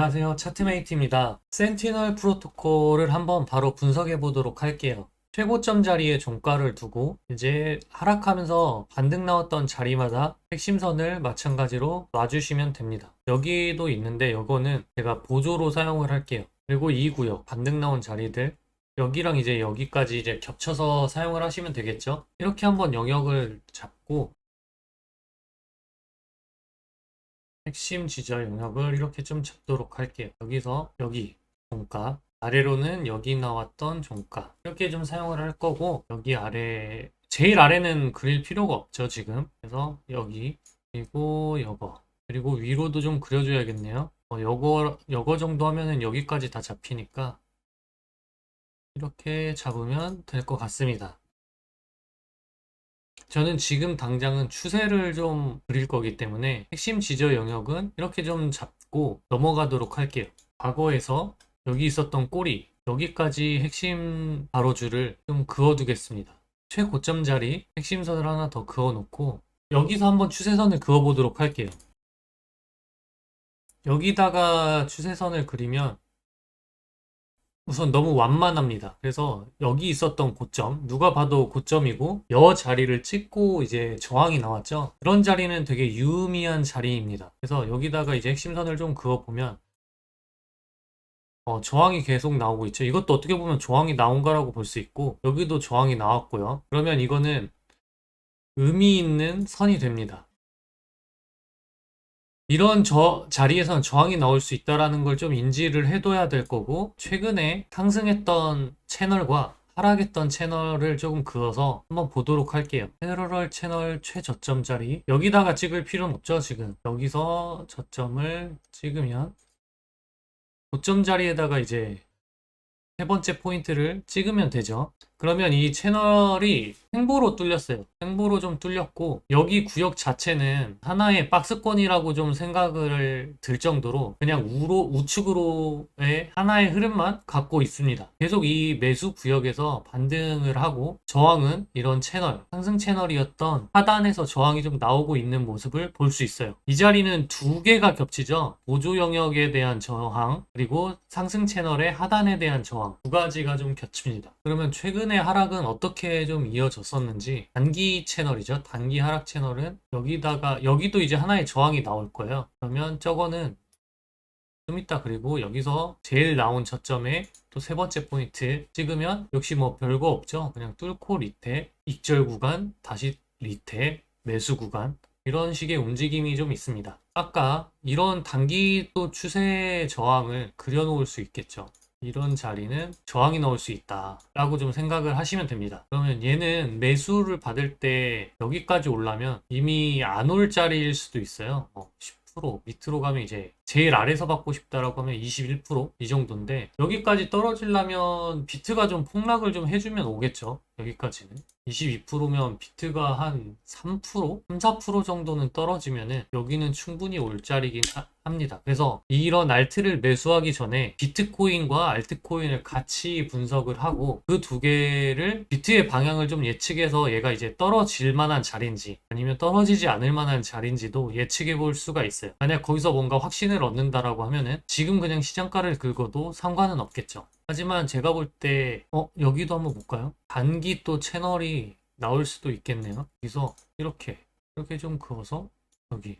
안녕하세요. 차트메이트입니다. 센티널 프로토콜을 한번 바로 분석해 보도록 할게요. 최고점 자리에 종가를 두고 이제 하락하면서 반등 나왔던 자리마다 핵심선을 마찬가지로 놔주시면 됩니다. 여기도 있는데 이거는 제가 보조로 사용을 할게요. 그리고 이 구역 반등 나온 자리들 여기랑 이제 여기까지 이제 겹쳐서 사용을 하시면 되겠죠. 이렇게 한번 영역을 잡고 핵심 지저 영역을 이렇게 좀 잡도록 할게요. 여기서 여기 종가 아래로는 여기 나왔던 종가. 이렇게 좀 사용을 할 거고 여기 아래 제일 아래는 그릴 필요가 없죠 지금. 그래서 여기 그리고 요거. 그리고 위로도 좀 그려줘야겠네요. 어, 요거 요거 정도 하면은 여기까지 다 잡히니까 이렇게 잡으면 될 것 같습니다 저는 지금 당장은 추세를 좀 그릴 거기 때문에 핵심 지저 영역은 이렇게 좀 잡고 넘어가도록 할게요. 과거에서 여기 있었던 꼬리, 여기까지 핵심 바로줄을 좀 그어두겠습니다. 최고점 자리 핵심선을 하나 더 그어놓고 여기서 한번 추세선을 그어보도록 할게요. 여기다가 추세선을 그리면 우선 너무 완만합니다. 그래서 여기 있었던 고점, 누가 봐도 고점이고 여 자리를 찍고 이제 저항이 나왔죠. 그런 자리는 되게 유의미한 자리입니다. 그래서 여기다가 이제 핵심선을 좀 그어보면 어, 저항이 계속 나오고 있죠. 이것도 어떻게 보면 저항이 나온 거라고 볼 수 있고 여기도 저항이 나왔고요. 그러면 이거는 의미 있는 선이 됩니다. 이런 저 자리에서는 저항이 나올 수 있다라는 걸 좀 인지를 해둬야 될 거고 최근에 상승했던 채널과 하락했던 채널을 조금 그어서 한번 보도록 할게요. 패러럴 채널 최저점 자리 여기다가 찍을 필요는 없죠 지금 여기서 저점을 찍으면 고점 자리에다가 이제 세 번째 포인트를 찍으면 되죠. 그러면 이 채널이 횡보로 뚫렸어요. 횡보로 좀 뚫렸고 여기 구역 자체는 하나의 박스권이라고 좀 생각을 들 정도로 그냥 우로 우측으로의 하나의 흐름만 갖고 있습니다. 계속 이 매수 구역에서 반등을 하고 저항은 이런 채널 상승 채널이었던 하단에서 저항이 좀 나오고 있는 모습을 볼 수 있어요. 이 자리는 두 개가 겹치죠. 보조 영역에 대한 저항 그리고 상승 채널의 하단에 대한 저항 두 가지가 좀 겹칩니다. 그러면 최근 최근의 하락은 어떻게 좀 이어 졌었는지 단기 채널이죠. 단기 하락 채널은 여기다가 여기도 이제 하나의 저항이 나올 거예요. 그러면 저거는 좀 이따 그리고 여기서 제일 나온 저점에 또 세 번째 포인트 찍으면 역시 뭐 별거 없죠. 그냥 뚫고 리테 익절 구간 다시 리테 매수 구간 이런 식의 움직임이 좀 있습니다. 아까 이런 단기 또 추세 저항을 그려놓을 수 있겠죠. 이런 자리는 저항이 나올 수 있다 라고 좀 생각을 하시면 됩니다. 그러면 얘는 매수를 받을 때 여기까지 올라면 이미 안 올 자리일 수도 있어요. 뭐10% 밑으로 가면 이제 제일 아래서 받고 싶다라고 하면 21%이 정도인데 여기까지 떨어지려면 비트가 좀 폭락을 좀 해주면 오겠죠 여기까지는 22%면 비트가 한 3%, 3, 4% 정도는 떨어지면은 여기는 충분히 올 자리긴 하, 합니다. 그래서 이런 알트를 매수하기 전에 비트코인과 알트코인을 같이 분석을 하고 그 두 개를 비트의 방향을 좀 예측해서 얘가 이제 떨어질 만한 자리인지 아니면 떨어지지 않을 만한 자리인지도 예측해 볼 수가 있어요. 만약 거기서 뭔가 확신을 얻는다라고 하면은 지금 그냥 시장가를 긁어도 상관은 없겠죠. 하지만 제가 볼 때, 어, 여기도 한번 볼까요? 단기 또 채널이 나올 수도 있겠네요. 여기서 이렇게, 이렇게 좀 그어서 여기.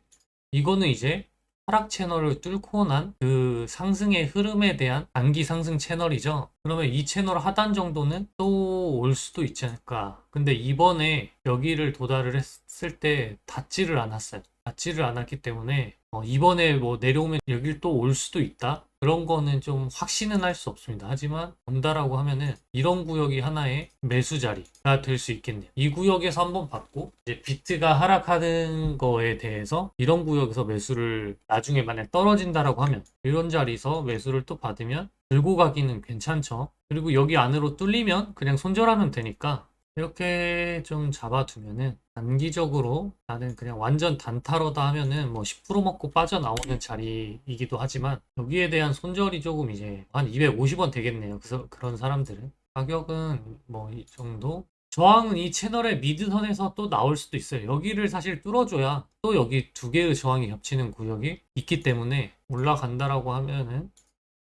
이거는 이제 하락 채널을 뚫고 난 그 상승의 흐름에 대한 단기 상승 채널이죠. 그러면 이 채널 하단 정도는 또 올 수도 있지 않을까. 근데 이번에 여기를 도달을 했을 때 닿지를 않았어요. 닿지를 않았기 때문에 어, 이번에 뭐 내려오면 여길 또 올 수도 있다. 그런 거는 좀 확신은 할 수 없습니다. 하지만 온다라고 하면은 이런 구역이 하나의 매수 자리가 될 수 있겠네요. 이 구역에서 한번 받고 이제 비트가 하락하는 거에 대해서 이런 구역에서 매수를 나중에 만약 떨어진다라고 하면 이런 자리에서 매수를 또 받으면 들고 가기는 괜찮죠. 그리고 여기 안으로 뚫리면 그냥 손절하면 되니까 이렇게 좀 잡아두면은 단기적으로 나는 그냥 완전 단타로다 하면은 뭐 10% 먹고 빠져나오는 자리이기도 하지만 여기에 대한 손절이 조금 이제 한 250원 되겠네요. 그래서 그런 사람들은 가격은 뭐 이 정도 저항은 이 채널의 미드선에서 또 나올 수도 있어요. 여기를 사실 뚫어줘야 또 여기 두 개의 저항이 겹치는 구역이 있기 때문에 올라간다라고 하면은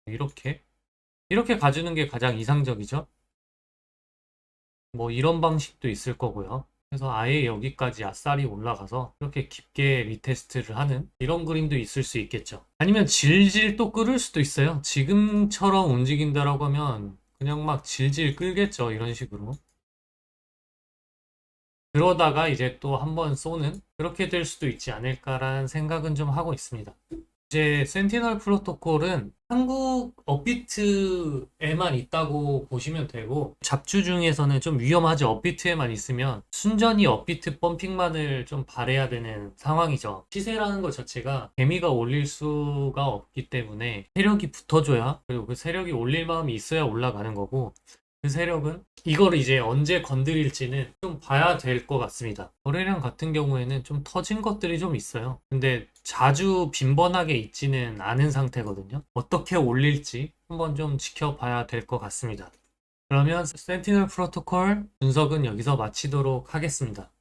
이렇게 이렇게 가주는 게 가장 이상적이죠. 뭐 이런 방식도 있을 거고요. 그래서 아예 여기까지 아싸리 올라가서 이렇게 깊게 리테스트를 하는 이런 그림도 있을 수 있겠죠. 아니면 질질 또 끌을 수도 있어요. 지금처럼 움직인다라고 하면 그냥 막 질질 끌겠죠. 이런 식으로. 그러다가 이제 또 한 번 쏘는 그렇게 될 수도 있지 않을까라는 생각은 좀 하고 있습니다. 이제 센티널 프로토콜은 한국 업비트에만 있다고 보시면 되고 잡주 중에서는 좀 위험하죠. 업비트에만 있으면 순전히 업비트 펌핑만을 좀 바래야 되는 상황이죠. 시세라는 것 자체가 개미가 올릴 수가 없기 때문에 세력이 붙어줘야 그리고 그 세력이 올릴 마음이 있어야 올라가는 거고 그 세력은 이거를 이제 언제 건드릴지는 좀 봐야 될 것 같습니다. 거래량 같은 경우에는 좀 터진 것들이 좀 있어요. 근데 자주 빈번하게 있지는 않은 상태거든요. 어떻게 올릴지 한번 좀 지켜봐야 될 것 같습니다. 그러면 센티널 프로토콜 분석은 여기서 마치도록 하겠습니다.